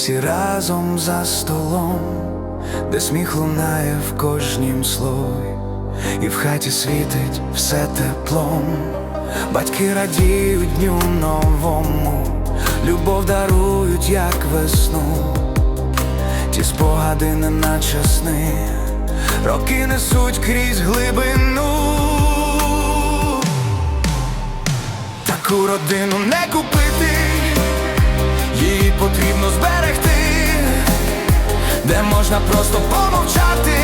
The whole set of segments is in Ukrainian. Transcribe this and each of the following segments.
всі разом за столом, де сміх лунає в кожнім слові, і в хаті світить все теплом. Батьки радіють дню новому, любов дарують, як весну. Ті спогади не наче сни, роки несуть крізь глибину. Таку родину не купити, можна просто помовчати,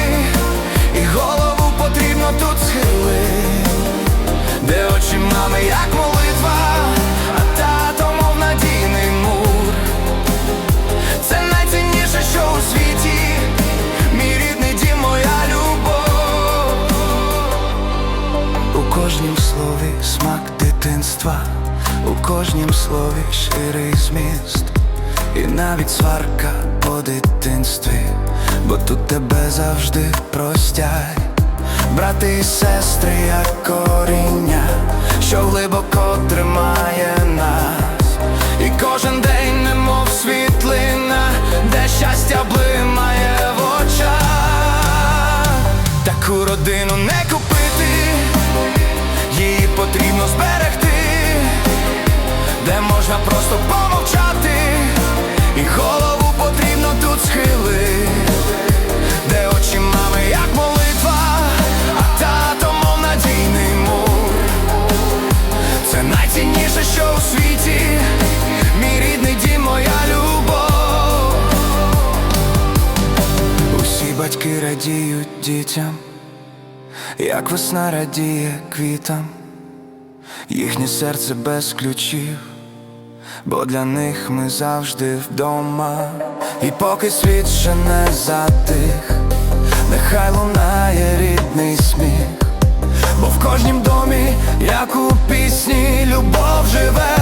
і голову потрібно тут схилити, де очі мами, як молитва, а тато, мов надійний мур. Це найцінніше, що у світі, мій рідний дім, моя любов. У кожнім слові смак дитинства, у кожнім слові щирий зміст, і навіть сварка по дитинстві, бо тут тебе завжди простять. Брати і сестри, як коріння, що глибоко тримає нас, і кожен день, немов світлина, де щастя блимає в очах. Таку родину радіють дітям, як весна радіє квітам, їхнє серце без ключів, бо для них ми завжди вдома. І поки світ ще не затих, нехай лунає рідний сміх. Бо в кожнім домі, як у пісні, любов живе.